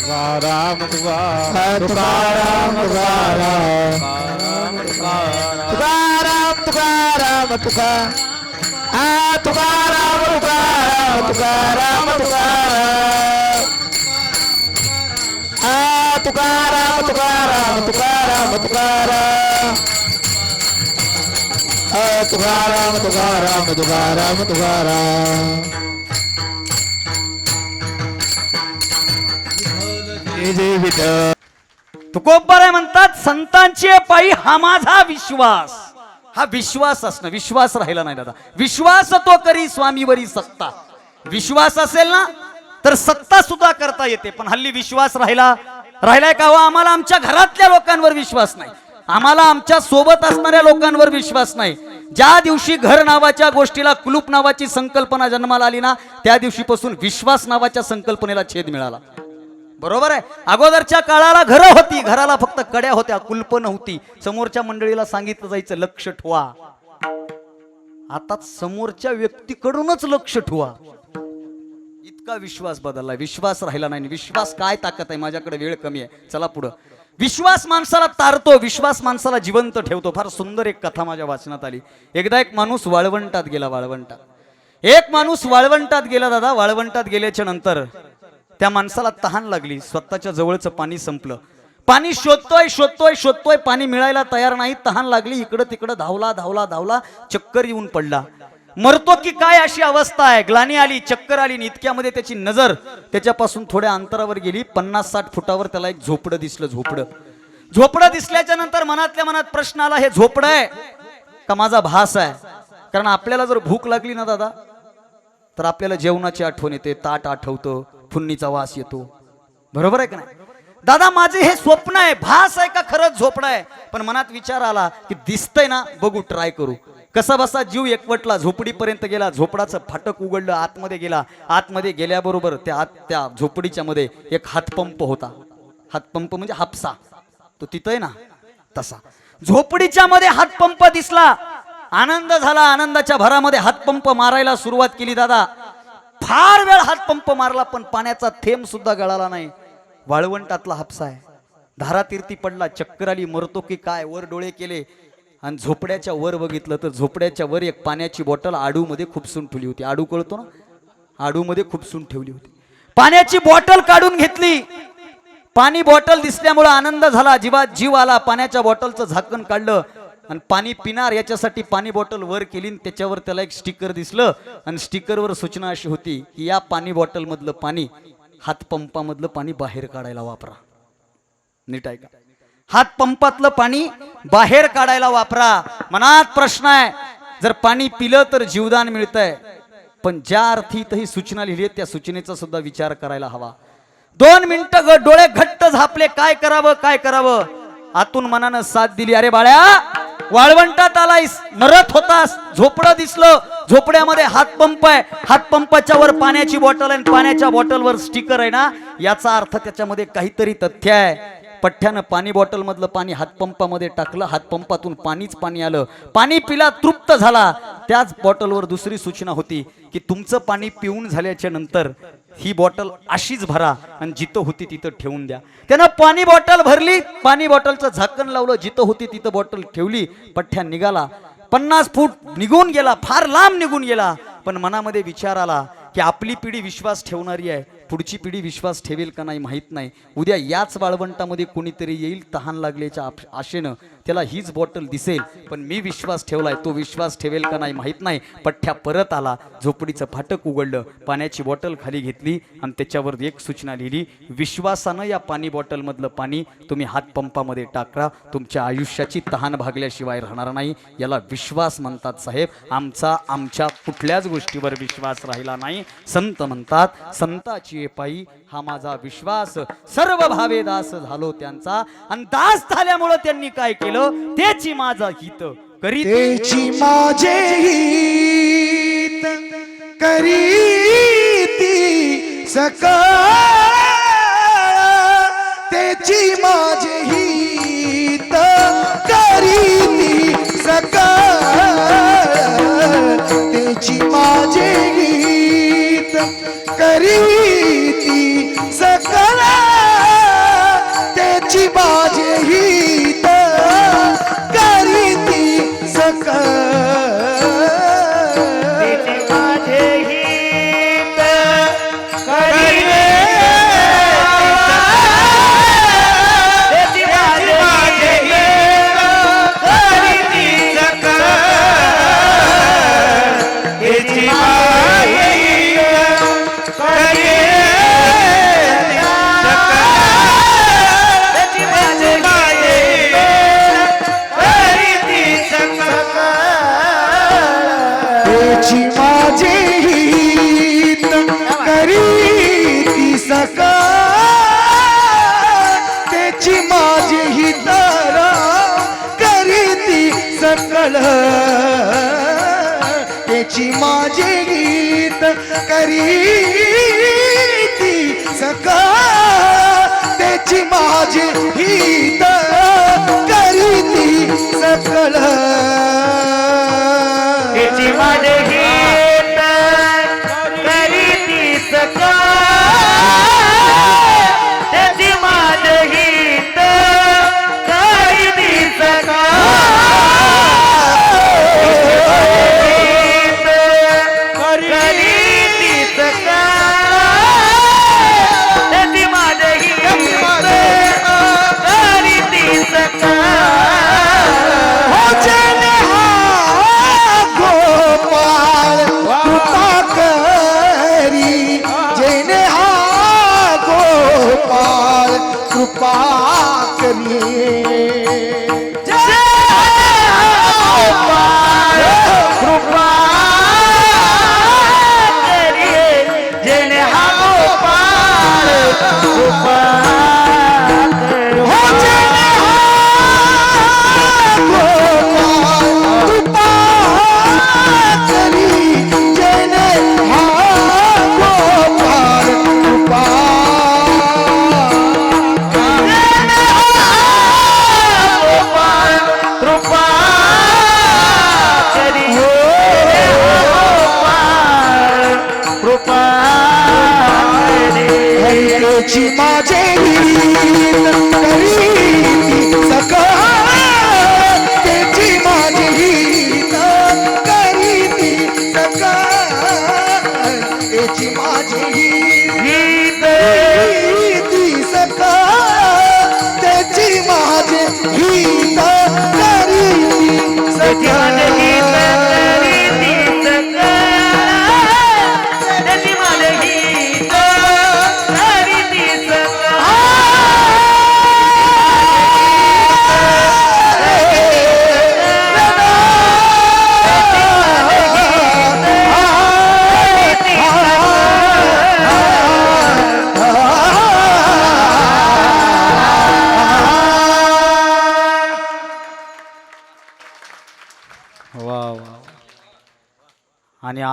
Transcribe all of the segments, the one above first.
तुकाराम तुकाराम तुकाराम तुकाराम तुकाराम तुका आ तुकाराम तुकाराम तुकाराम तुकाराम आ तुकाराम तुकाराम तुकाराम तुकाराम आ तुकाराम तुकाराम तुकाराम तुकाराम जय म्हणतात संतांची पायी हा माझा विश्वास. हा विश्वास असणं विश्वास राहिला नाही दादा. विश्वास तो करी स्वामीवरी सत्ता. विश्वास असेल ना तर सत्ता सुद्धा करता येते पण हल्ली विश्वास राहिला. राहिलाय का हो? आम्हाला आमच्या घरातल्या लोकांवर विश्वास नाही. आम्हाला आमच्यासोबत असणाऱ्या लोकांवर विश्वास नाही. ज्या दिवशी घर नावाच्या गोष्टीला कुलूप नावाची संकल्पना जन्माला आली ना त्या दिवशीपासून विश्वास नावाच्या संकल्पनेला छेद मिळाला. बरोबर आहे? अगोदरच्या काळाला घरं होती घराला फक्त कड्या होत्या कुलप नव्हती. समोरच्या मंडळीला सांगितलं जायचं लक्ष ठेवा. आता समोरच्या व्यक्तीकडूनच लक्ष ठेवा. इतका विश्वास बदलला विश्वास राहिला नाही विश्वास काय ताकद आहे? माझ्याकडे वेळ कमी आहे. चला पुढं. विश्वास माणसाला तारतो विश्वास माणसाला जिवंत ठेवतो. फार सुंदर एक कथा माझ्या वाचनात आली. एकदा एक माणूस वाळवंटात गेला वाळवंटात. एक माणूस वाळवंटात गेला दादा. वाळवंटात गेल्याच्यानंतर त्या माणसाला तहान लागली. स्वतःच्या जवळचं पाणी संपलं. पाणी शोधतोय शोधतोय शोधतोय. पाणी मिळायला तयार नाही. तहान लागली. इकडं तिकडं धावला धावला धावला. चक्कर येऊन पडला. मरतो की काय अशी अवस्था आहे? ग्लानी आली चक्कर आली आणि इतक्यामध्ये त्याची नजर त्याच्यापासून थोड्या अंतरावर गेली. पन्नास साठ फुटावर त्याला एक झोपडं दिसलं झोपडं. झोपडं दिसल्याच्या नंतर मनातल्या मनात प्रश्न आला हे झोपडं आहे का माझा भास आहे? कारण आपल्याला जर भूक लागली ना दादा तर आपल्याला जेवणाची आठवण येते. ताट आठवतं. फुन्नीचा वास येतो. बरोबर आहे का नाही? दादा माझे हे स्वप्न आहे भास आहे का खरंच झोपडं आहे? पण मनात विचार आला की दिसतंय ना बघू ट्राय करू. कसा बसा जीव एकवटला झोपडीपर्यंत गेला झोपडाचं फाटक उघडलं आतमध्ये गेला. आतमध्ये गेल्याबरोबर त्या आत त्या झोपडीच्या मध्ये एक हातपंप होता. हातपंप म्हणजे हापसा. तो तिथं आहे ना तसा. झोपडीच्या मध्ये हातपंप दिसला. आनंद झाला आनंदाच्या भरामध्ये हातपंप मारायला सुरुवात केली दादा. फार वेळ हातपंप मारला पण पाण्याचा थेंब सुद्धा गळाला नाही. वाळवंटातला हापसा आहे. धारातीर्थी पडला चक्कर आली मरतो की काय? वर डोळे केले. आणि झोपड्याच्या वर बघितलं तर झोपड्याच्या वर एक पाण्याची बॉटल आडूमध्ये खुपसून ठेवली होती. आडू कळतो ना? आडूमध्ये खुपसून ठेवली होती. पाण्याची बॉटल काढून घेतली. पाणी बॉटल दिसल्यामुळे आनंद झाला. जीवात जीव आला. पाण्याच्या बॉटलचं झाकण काढलं. आणि पाणी पिणार याच्यासाठी पाणी बॉटल वर केली आणि त्याच्यावर त्याला एक स्टिकर दिसलं आणि स्टिकरवर सूचना अशी होती की या पाणी बॉटल मधलं पाणी हातपंपामधलं पाणी बाहेर काढायला वापरा. नीट आहे का हातपंपातलं पाणी बाहेर काढायला वापरा. मनात प्रश्न आहे जर पाणी पिलं तर जीवदान मिळतंय. पण ज्या अर्थी ही सूचना लिहिली आहे त्या सूचनेचा सुद्धा विचार करायला हवा. दोन मिनिटं डोळे घट्ट झापले. काय करावं काय करावं? आतून मनानं साथ दिली. अरे बाळ्या! वाळवंटात आलायस मरत होतास झोपडं दिसलं झोपड्यामध्ये हातपंप आहे. हातपंपाच्या वर पाण्याची बॉटल आहे आणि पाण्याच्या बॉटलवर स्टिकर आहे ना? याचा अर्थ त्याच्यामध्ये काहीतरी तथ्य आहे. पठ्ठ्यानं पाणी बॉटल मधलं पाणी हातपंपामध्ये टाकलं हातपंपातून पाणीच पाणी आलं. पाणी पिला तृप्त झाला. त्याच बॉटलवर दुसरी सूचना होती की तुमचं पाणी पिऊन झाल्याच्यानंतर ही बॉटल अशीच भरा आणि जिथं होती तिथं ठेवून द्या. त्यानं पाणी बॉटल भरली पाणी बॉटलचं झाकण लावलं जिथं होती तिथं बॉटल ठेवली पठ्ठ्या निघाला. पन्नास फूट निघून गेला फार लांब निघून गेला. पण मनामध्ये विचार आला की आपली पिढी विश्वास ठेवणारी आहे. पुढची पिढी विश्वास ठेवेल का नाही माहीत नाही. उद्या याच वाळवंटामध्ये कोणीतरी येईल तहान लागल्याच्या आशेनं त्याला हीच बॉटल दिसेल. पण मी विश्वास ठेवलाय तो विश्वास ठेवेल का नाही माहीत नाही. पठ्ठ्या परत आला झोपडीचं फाटक उघडलं पाण्याची बॉटल खाली घेतली आणि त्याच्यावर एक सूचना लिहिली विश्वासानं या पाणी बॉटलमधलं पाणी तुम्ही हातपंपामध्ये टाका तुमच्या आयुष्याची तहान भागल्याशिवाय राहणार नाही. याला विश्वास म्हणतात साहेब. आमचा आमच्या कुठल्याच गोष्टीवर विश्वास राहिला नाही. संत म्हणतात संताची पायी हा माझा विश्वास सर्व भावे दास झालो त्यांचा. आणि दास झाल्यामुळं त्यांनी काय केलं? त्याची माझा हित करीत. माझे हित करी सकाळ त्याची माझे हित करी सकाळ त्याची माझे गीत करी বাজি বাজি त्याची माझे गीत करी सका त्याची माझे गीत करी सकळ त्याची माझे गीत करी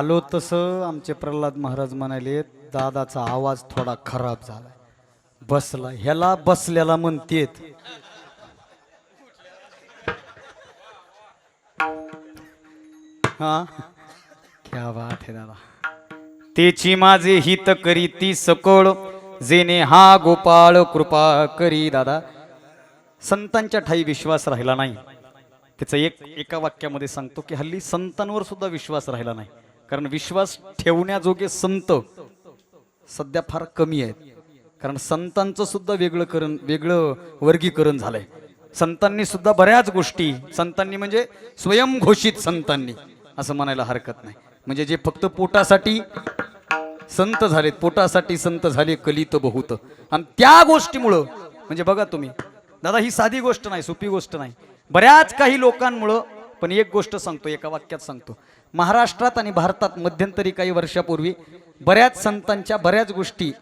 आलो तसं आमचे प्रल्हाद महाराज म्हणाले दादाचा आवाज थोडा खराब झाला बसला. ह्याला बसल्याला म्हणतेत. हा? क्या बात है दादा. तेची माझे हित करी ती सकळ जेने हा गोपाळ कृपा करी दादा. संतांच्या ठाई विश्वास राहिला नाही. त्याचं एक एका वाक्यामध्ये सांगतो की हल्ली संतांवर सुद्धा विश्वास राहिला नाही. कारण विश्वास ठेवण्याजोगे संत सध्या फार कमी आहेत. कारण संतांचं सुद्धा वेगळं करण वेगळं वर्गीकरण झालंय. संतांनी सुद्धा बऱ्याच गोष्टी संतांनी म्हणजे स्वयंघोषित संतांनी असं म्हणायला हरकत नाही. म्हणजे जे फक्त पोटासाठी संत झालेत पोटासाठी संत झाले कलित बहुत. आणि त्या गोष्टीमुळं म्हणजे बघा तुम्ही दादा ही साधी गोष्ट नाही सोपी गोष्ट नाही. बऱ्याच काही लोकांमुळं पण एक गोष्ट सांगतो एका वाक्यात सांगतो. महाराष्ट्रात आणि भारतात मध्यंतरी काही वर्षापूर्वी बऱ्याच संतांच्या बऱ्याच गोष्टी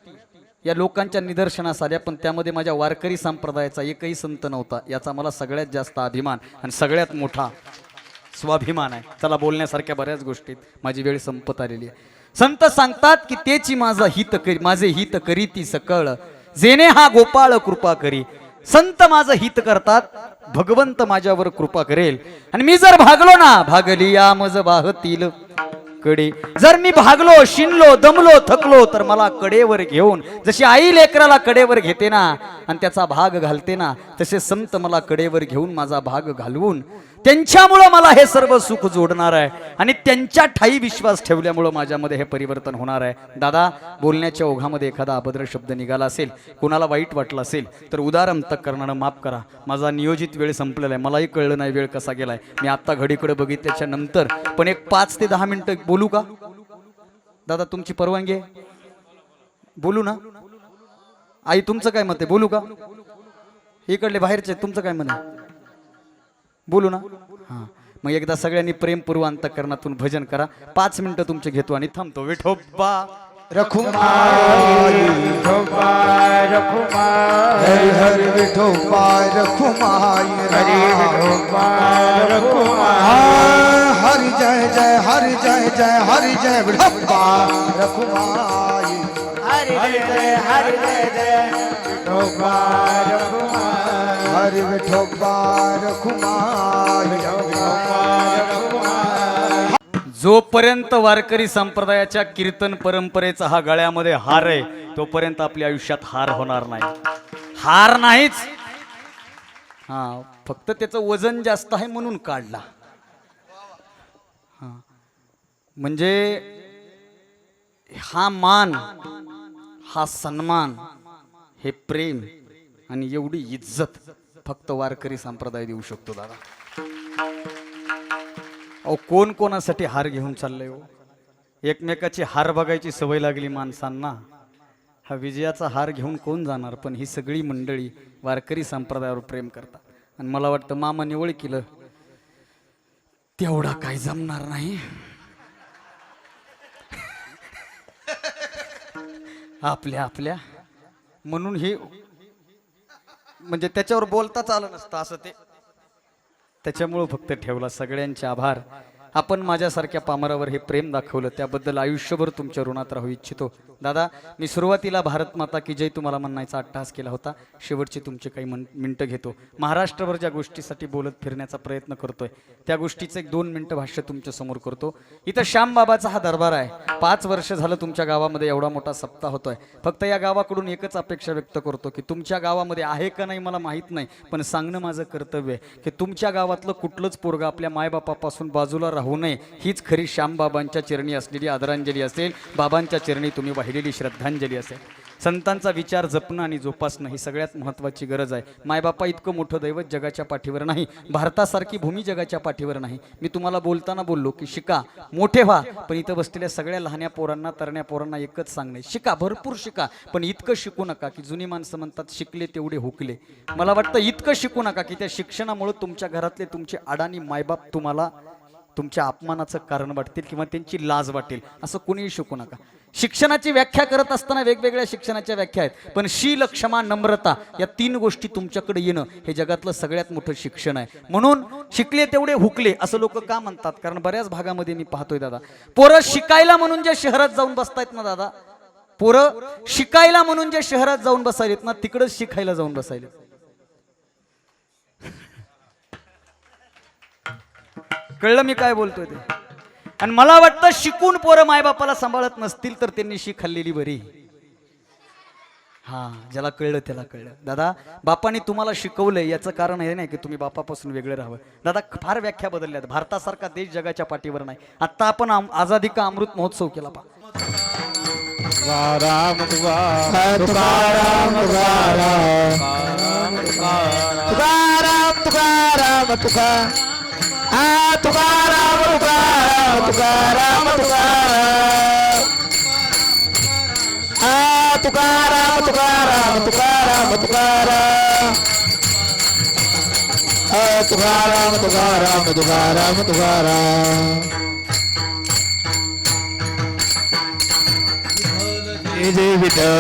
या लोकांच्या निदर्शनास आल्या पण त्यामध्ये माझ्या वारकरी संप्रदायाचा एकही संत नव्हता. याचा मला सगळ्यात जास्त अभिमान आणि सगळ्यात मोठा स्वाभिमान आहे. चला बोलण्यासारख्या बऱ्याच गोष्टीत माझी वेळ संपत आलेली आहे. संत सांगतात की तेची माझा हित करी माझे हित करी ती सकळ. जेने हा गोपाळ कृपा करी. संत माझं हित करतात भगवंत माझ्यावर कृपा करेल. आणि मी जर भागलो ना भागली या मज वाहतील कडे. जर मी भागलो शिनलो दमलो थकलो तर मला कडेवर घेऊन जशी आई लेकराला कडेवर घेते ना आणि त्याचा भाग घालते ना तसे संत मला कडेवर घेऊन माझा भाग घालवून त्यांच्यामुळं मला हे सर्व सुख जोडणार आहे. आणि त्यांच्या ठाई विश्वास ठेवल्यामुळं माझ्यामध्ये हे परिवर्तन होणार आहे. दादा बोलण्याच्या ओघामध्ये एखादा अभद्र शब्द निघाला असेल कोणाला वाईट वाटलं असेल तर उदार अंतक करणारं माफ करा. माझा नियोजित वेळ संपलेला आहे. मलाही कळलं नाही वेळ कसा गेलाय. मी आत्ता घडीकडे बघितल्याच्या नंतर पण एक पाच ते दहा मिनिटं बोलू का? दादा तुमची परवानगी आहे? बोलू ना. आई तुमचं काय मत आहे? बोलू का? इकडले बाहेरचे तुमचं काय म्हणत आहे? बोलू ना? हां. मग एकदा सगळ्यांनी प्रेमपूर्व अंतकरणातून भजन करा. पाच मिनिटं तुमचे घेतो आणि थांबतो. विठोबा रखुमाई हरि हरि विठोबा रखुमाई हरी विठोबा रखुमाई. हरि जय जय हरि जय जय हरि जय विठोबा रखुमाई हरी जय हरी जय जय। विठोबा रखुमाई. हरि विठोबा रखुमाई जोपर्यंत वारकरी संप्रदायाच्या कीर्तन परंपरेचा हा गळ्यामध्ये हार आहे तोपर्यंत आपल्या आयुष्यात हार होणार नाही. हार नाहीच. हा फक्त त्याचं वजन जास्त आहे म्हणून काढला. हा. म्हणजे हा मान हा सन्मान हे प्रेम आणि एवढी इज्जत फक्त वारकरी संप्रदाय देऊ शकतो दादा. अहो कोण कोणासाठी हार घेऊन चाललंय हो? एकमेकाची हार बघायची सवय लागली माणसांना. हा विजयाचा हार घेऊन कोण जाणार? पण ही सगळी मंडळी वारकरी संप्रदायावर प्रेम करतात. आणि मला वाटतं मामा निवड केलं तेवढा काय जमणार नाही. आपल्या आपल्या. म्हणून हे म्हणजे त्याच्यावर बोलताच आलं नसतं असं ते. त्याच्यामुळं फक्त ठेवला. सगळ्यांचे आभार. आपण माझ्यासारख्या पामरावर हे प्रेम दाखवलं त्याबद्दल आयुष्यभर तुमच्या ऋणात राहू इच्छितो. दादा मी सुरुवातीला भारत माता की जय तुम्हाला म्हणण्याचा अट्टहास केला होता. शेवटचे तुमचे काही मन मिनटं घेतो. महाराष्ट्रभर ज्या गोष्टीसाठी बोलत फिरण्याचा प्रयत्न करतोय त्या गोष्टीचं एक दोन मिनटं भाष्य तुमच्यासमोर करतो. इथं श्यामबाबाचा हा दरबार आहे. पाच वर्ष झालं तुमच्या गावामध्ये एवढा मोठा सप्ताह होतोय. फक्त या गावाकडून एकच अपेक्षा व्यक्त करतो की तुमच्या गावामध्ये आहे का नाही मला माहीत नाही पण सांगणं माझं कर्तव्य आहे की तुमच्या गावातलं कुठलंच पोरगा आपल्या मायबापापासून बाजूला राहू नये. हीच खरी श्यामबाबांच्या चरणी असलेली आदरांजली असेल. बाबांच्या चरणी तुम्ही वाहिलेली श्रद्धांजली असेल. संतांचा विचार जपणं आणि जोपासणं ही सगळ्यात महत्त्वाची गरज आहे. मायबापा इतकं मोठं दैवत जगाच्या पाठीवर नाही. भारतासारखी भूमी जगाच्या पाठीवर नाही. मी तुम्हाला बोलताना बोललो की शिका. मोठे व्हा. पण इथं बसलेल्या सगळ्या लहान्या पोरांना तरण्या पोरांना एकच सांगणे. शिका. भरपूर शिका. पण इतकं शिकू नका की जुनी माणसं म्हणतात शिकले तेवढे हुकले. मला वाटतं इतकं शिकू नका की त्या शिक्षणामुळे तुमच्या घरातले तुमचे अडाणी मायबाप तुम्हाला तुमच्या अपमानाचं कारण वाटतील किंवा त्यांची लाज वाटेल असं कोणीही शिकू नका. शिक्षणाची व्याख्या करत असताना वेगवेगळ्या शिक्षणाच्या व्याख्या आहेत पण शील क्षमा नम्रता या तीन गोष्टी तुमच्याकडे येणं हे जगातलं सगळ्यात मोठं शिक्षण आहे. म्हणून शिकले तेवढे हुकले असं लोक का म्हणतात? कारण बऱ्याच भागामध्ये मी पाहतोय दादा. पोरं शिकायला म्हणून ज्या शहरात जाऊन बसतायत ना दादा पोरं शिकायला म्हणून ज्या शहरात जाऊन बसायलेत ना तिकडंच शिकायला जाऊन बसायलेत. कळलं मी काय बोलतोय ते आणि मला वाटतं शिकून पोरं मायबापाला सांभाळत नसतील तर त्यांनी शी खाल्लेली बरी हा ज्याला कळलं त्याला कळलं दादा बापाने तुम्हाला शिकवलंय याचं कारण हे नाही की तुम्ही बापापासून वेगळं राहावं दादा फार व्याख्या बदलल्यात भारतासारखा देश जगाच्या पाठीवर नाही आता आपण आझादी का अमृत महोत्सव केला पा तुकाराम तुकाराम तुकाराम आ तुकाराम तुकाराम तुकाराम तुकाराम. आ तुकाराम तुकाराम तुकाराम तुकाराम. आ तुकाराम तुकाराम तुकाराम तुकाराम. जय जय विठ्ठल.